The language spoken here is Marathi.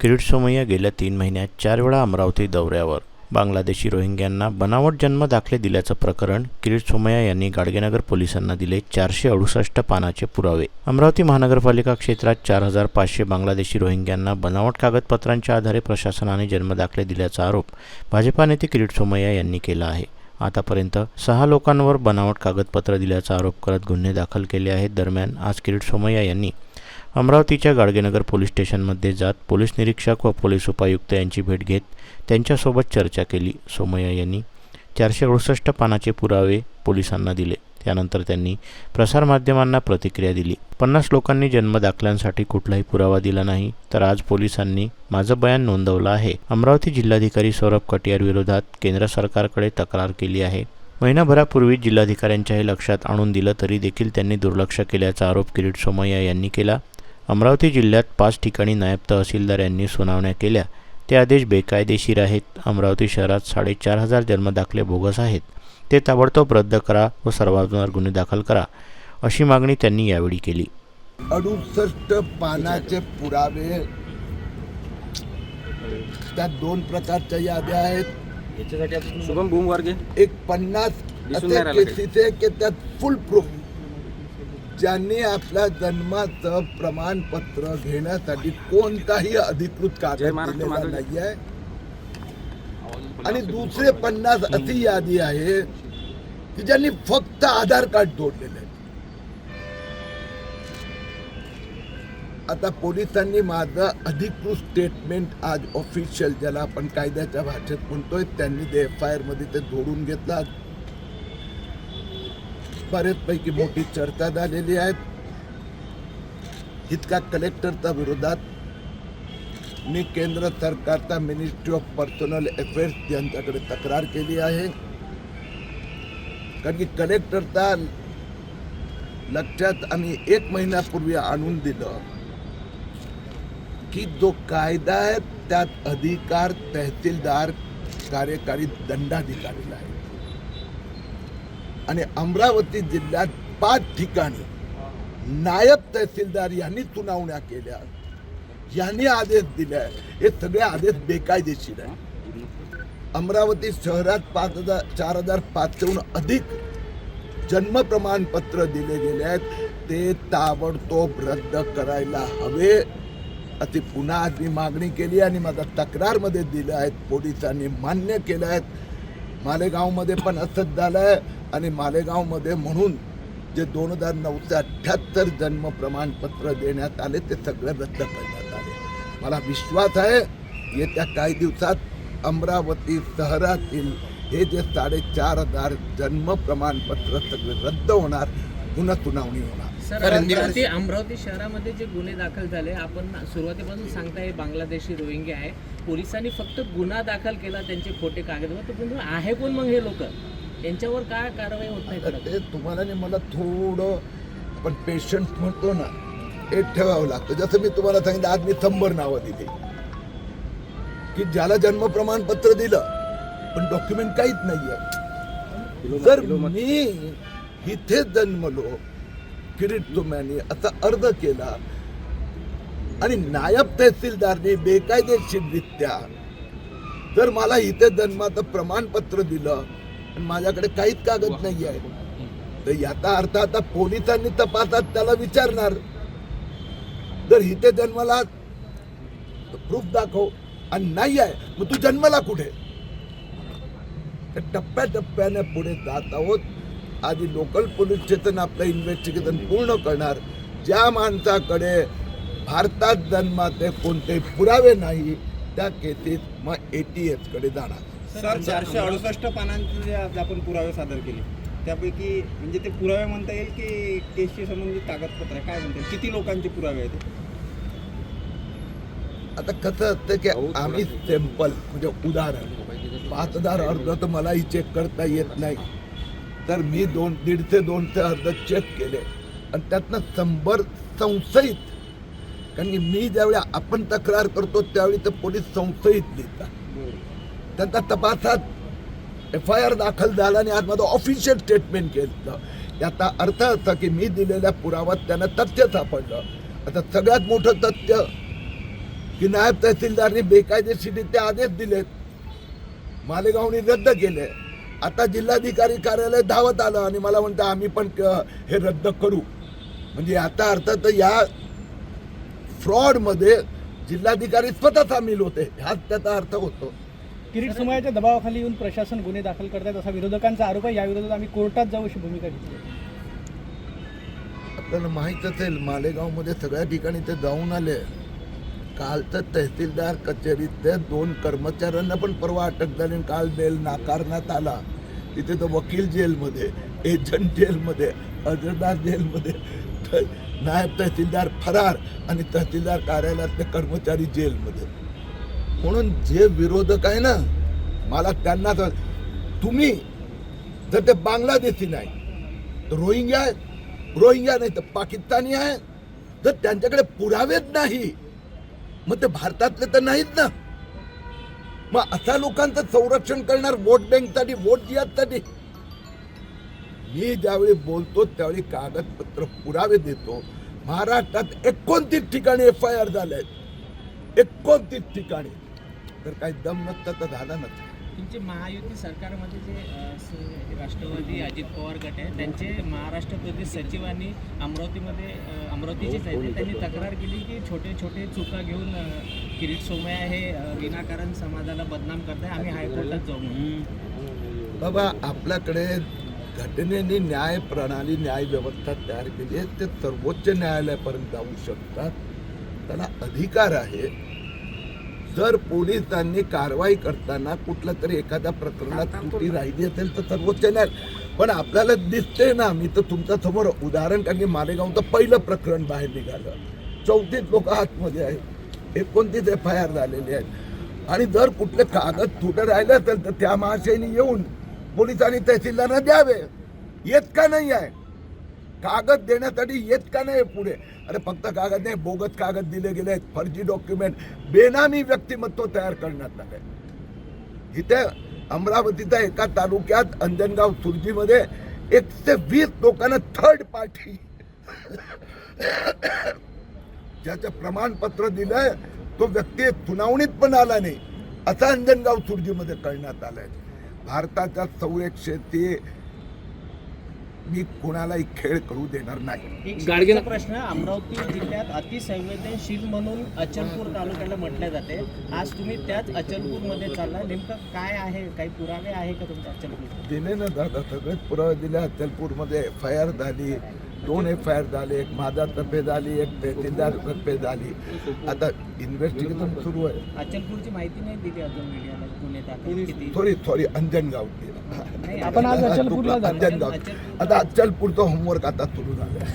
किरीट सोमय्या गेल्या तीन महिन्यात चार वेळा अमरावती दौऱ्यावर. बांगलादेशी रोहिंग्यांना बनावट जन्म दाखले दिल्याचं प्रकरण किरीट सोमय्या यांनी गाडगेनगर पोलिसांना दिले चारशे अडुसष्ट पानाचे पुरावे. अमरावती महानगरपालिका क्षेत्रात चार हजार पाचशे बांगलादेशी रोहिंग्यांना बनावट कागदपत्रांच्या आधारे प्रशासनाने जन्म दाखले दिल्याचा आरोप भाजपा नेते किरीट सोमय्या यांनी केला आहे. आतापर्यंत सहा लोकांवर बनावट कागदपत्र दिल्याचा आरोप करत गुन्हे दाखल केले आहेत. दरम्यान आज किरीट सोमय्या यांनी अमरावतीच्या गाडगेनगर पोलीस स्टेशनमध्ये जात पोलीस निरीक्षक व पोलीस उपायुक्त यांची भेट घेत त्यांच्यासोबत चर्चा केली. सोमय्या यांनी चारशे अडुसष्ट पानाचे पुरावे पोलिसांना दिले. त्यानंतर त्यांनी प्रसारमाध्यमांना प्रतिक्रिया दिली. पन्नास लोकांनी जन्मदाखल्यांसाठी कुठलाही पुरावा दिला नाही. तर आज पोलिसांनी माझं बयान नोंदवलं आहे. अमरावती जिल्हाधिकारी सौरभ कटियार विरोधात केंद्र सरकारकडे तक्रार केली आहे. महिनाभरापूर्वी जिल्हाधिकाऱ्यांच्या हे लक्षात आणून दिलं तरी देखील त्यांनी दुर्लक्ष केल्याचा आरोप किरीट सोमय्या यांनी केला. अमरावती जिल्ह्यात पाच ठिकाणी नायब तहसीलदार यांनी सुनावण्या केल्या. ते आदेश बेकायदेशीर आहेत. अमरावती शहरात साडेचार हजार जन्मदाखले बोगस आहेत. ते ताबडतोब रद्द करा व सर्वांवर गुन्हे दाखल करा अशी मागणी त्यांनी यावेळी केली. अडुसष्ट पानाचे पुरावे. त्यात दोन प्रकारच्या याद्या आहेत. शुभम भूमवर्गे एक पन्नास केसेस आहे की त्यात फुल प्रूफ ज्यांनी आपल्या जन्माचं प्रमाणपत्र घेण्यासाठी कोणताही अधिकृत कागद दिलेला. नाही आहे आणि दुसरे पन्नास अशी यादी आहे की ज्यांनी फक्त आधार कार्ड जोडलेले आहे आता पोलिसांनी माझं अधिकृत स्टेटमेंट आज ऑफिशियल ज्याला आपण कायद्याच्या भाषेत म्हणतोय त्यांनी ते एफ आय आरमध्ये ते जोडून घेतलं. बऱ्याचपैकी मोठी चर्चा झालेली आहे. इतका कलेक्टरच्या विरोधात मी केंद्र सरकारचा मिनिस्ट्री ऑफ पर्सनल अफेअर्स यांच्याकडे तक्रार केली आहे. कारण की कलेक्टरचा लक्षात आम्ही एक महिन्यापूर्वी आणून दिलं की जो कायदा आहे त्यात अधिकार तहसीलदार कार्यकारी दंडाधिकारीला आहे. आणि अमरावती जिल्ह्यात पाच ठिकाणी नायब तहसीलदार यांनी सुनावण्या केल्या. यांनी आदेश दिले. हे सगळे आदेश बेकायदेशीर आहे अमरावती शहरात पाच हजार चार हजार पाचशेहून अधिक जन्म प्रमाणपत्र दिले गेले आहेत. ते ताबडतोब रद्द करायला हवे. अशी पुन्हा आज मी मागणी केली आणि माझा तक्रारमध्ये दिलं आहेत. पोलिसांनी मान्य केलं आहेत. मालेगावमध्ये पण असंच झालं आहे आणि मालेगावमध्ये म्हणून जे दोन हजार नऊशे अठ्ठ्याहत्तर जन्म प्रमाणपत्र देण्यात आले ते सगळे रद्द करण्यात आले. मला विश्वास आहे येत्या काही दिवसात अमरावती शहरातील हे जे साडेचार हजार जन्म प्रमाणपत्र सगळे रद्द होणार पुन्हा सुनावणी होणार. सर अमरावती अमरावती शहरामध्ये जे गुन्हे दाखल झाले आपण सुरुवातीपासून सांगताय बांगलादेशी रोहिंगे आहे. पोलिसांनी फक्त गुन्हा दाखल केला त्यांचे खोटे कागदपत्र पण आहे कोण मग हे लोक? यांच्यावर काय कारवाई होत नाही तुम्हाला आणि मला थोडं आपण पेशंट म्हणतो ना हे ठेवावं लागतं. जसं मी तुम्हाला सांगितलं आज मी शंभर नावं दिली. की ज्याला जन्म प्रमाणपत्र दिलं पण डॉक्युमेंट काहीच नाहीये. जर मी इथे जन्मलो किरीट तुम्यानी असा अर्ज केला. आणि नायब तहसीलदारने बेकायदेशीररित्या जर मला इथे जन्माचं प्रमाणपत्र दिलं आणि माझ्याकडे काहीच कागद नाही आहे तर याचा अर्थ आता पोलिसांनी तपासात त्याला विचारणार. जर इथे जन्माला प्रूफ दाखव. आणि नाही आहे मग तू जन्मला कुठे? तर टप्प्याटप्प्याने पुढे जात आहोत. आधी लोकल पोलीस स्टेशन आपलं इन्व्हेस्टिगेशन पूर्ण करणार. ज्या माणसाकडे भारतात जन्माचे कोणते पुरावे नाही त्या केसेस मग एटीएसकडे जाणार. सर चारशे अडुसष्ट पानांचे जे आज आपण पुरावे सादर केले त्यापैकी म्हणजे ते पुरावे म्हणता येईल की केसशी संबंधित कागदपत्र आहे? काय म्हणता येईल? किती लोकांचे पुरावे आहेत? आता कसं असतं की आम्ही सॅम्पल म्हणजे उदाहरण. पाच हजार अर्ज तर मलाही चेक करता येत नाही. तर मी दोन दीड ते दोनशे अर्ज चेक केले. आणि त्यातनं शंभर संशयित कारण की मी ज्यावेळी आपण तक्रार करतो त्यावेळी तर पोलीस संशयित लिहितात. त्यांचा तपासात एफ आय आर दाखल झाला आणि आज माझं ऑफिशियल स्टेटमेंट केलं याचा अर्थ असा की मी दिलेल्या पुराव्यात त्यांना तथ्य सापडलं. आता सगळ्यात मोठं तथ्य की नायब तहसीलदारनी बेकायदेशीरित्या आदेश दिलेत. मालेगावनी रद्द केले. आता जिल्हाधिकारी कार्यालय धावत आलं आणि मला म्हणतं आम्ही पण हे रद्द करू. म्हणजे याचा अर्थ तर या फ्रॉडमध्ये जिल्हाधिकारी स्वतः सामील होते. हाच त्याचा अर्थ होतो. किरीट समूहाच्या दबावाखाली येऊन प्रशासन गुन्हे दाखल करतायत असा विरोधकांचा आरोप आहे. या विरोधात आम्ही कोर्टात जाऊ अशी भूमिका घेतली आपल्याला माहीत असेल मालेगावमध्ये सगळ्या ठिकाणी ते जाऊन आले. काल तर तहसीलदार कचेरीतल्या दोन कर्मचाऱ्यांना पण परवा अटक झाली आणि काल बेल नाकारण्यात आला. तिथे तर वकील जेलमध्ये एजंट जेलमध्ये अर्जदार जेलमध्ये नायब तहसीलदार फरार आणि तहसीलदार कार्यालयातले कर्मचारी जेलमध्ये. म्हणून जे विरोधक आहे ना मला त्यांना तुम्ही जर ते बांगलादेशी नाही तर रोहिंग्या आहे रोहिंग्या नाही तर पाकिस्तानी आहे जर त्यांच्याकडे पुरावेच नाही मग ते भारतातले तर नाहीत ना. मग अशा लोकांचं संरक्षण करणार वोट बँकसाठी वोट जिहादसाठी. मी ज्यावेळी बोलतो त्यावेळी कागदपत्र पुरावे देतो. महाराष्ट्रात एकोणतीस ठिकाणी एफ आय आर झाले आहेत एकोणतीस ठिकाणी. तर काही दम नसता तर झालं नसता. तुमचे महायुती सरकारमध्ये जे राष्ट्रवादी अजित पवार गट आहे त्यांचे महाराष्ट्र प्रदेश सचिवांनी अमरावतीमध्ये अमरावतीचे आहे त्यांनी तक्रार केली की छोटे छोटे चुका घेऊन किरीट सोमय्या हे विनाकारण समाजाला बदनाम करताय आम्ही हायकोर्टात जाऊ बाबा आपल्याकडे घटनेने न्याय प्रणाली न्याय व्यवस्था तयार केली आहे ते सर्वोच्च न्यायालयापर्यंत जाऊ शकतात. त्याला अधिकार आहे. जर पोलिसांनी कारवाई करताना कुठल्या तरी एखाद्या प्रकरणात त्रुटी राहिली असेल तर सर्वोच्च न्यायालय. पण आपल्याला दिसते ना मी तर तुमच्यासमोर उदाहरण कारण की मालेगावचं पहिलं प्रकरण बाहेर निघालं. चौतीस लोक आतमध्ये आहेत. एकोणतीस एफ आय आर झालेले आहेत. आणि जर कुठले कागद तुटे राहिले असेल तर त्या महाशयनी येऊन पोलिसांनी तहसीलदारांना द्यावे. येत का नाही आहे? कागद देण्यासाठी येत का नाही पुढे? अरे फक्त कागद नाही बोगस कागद दिले गेले आहेत. फर्जी डॉक्युमेंट बेनामी व्यक्तिमत्व तयार करण्यात आले इथे अमरावतीच्या एका तालुक्यात अंजनगाव सुरजीमध्ये एकशे वीस लोकांना थर्ड पार्टी ज्याचं प्रमाणपत्र दिलंय तो व्यक्ती सुनावणीत पण आला नाही. असं अंजनगाव सुरजीमध्ये करण्यात आलंय. भारताच्या संरक्षेची मी कोणालाही खेळ करू देणार नाही. एक शेवटचा प्रश्न अमरावती जिल्ह्यात अतिसंवेदनशील म्हणून अचलपूर तालुक्याला म्हटलं जाते. आज तुम्ही त्याच अचलपूरमध्ये चालला नेमकं काय आहे? काही पुरावे आहे का तुमच्या अचलपूर दिले ना दादा सगळेच पुरावे दिले अचलपूरमध्ये. एफ आय आर झाली. दोन एफ आय आर झाले एक माझा तर्फे झाली एक तहसीलदार तर्फे झाली. आता इन्व्हेस्टिगेशन सुरू आहे. अचलपूरची माहिती नाही दिली अजून मीडियाला गुन्हे दाखल किती? सॉरी सॉरी अंजनगाव नाही, आपण आज अचलपूरला. अंजनगाव. अचलपूर- आता अचलपूरचं होमवर्क आता सुरू झालं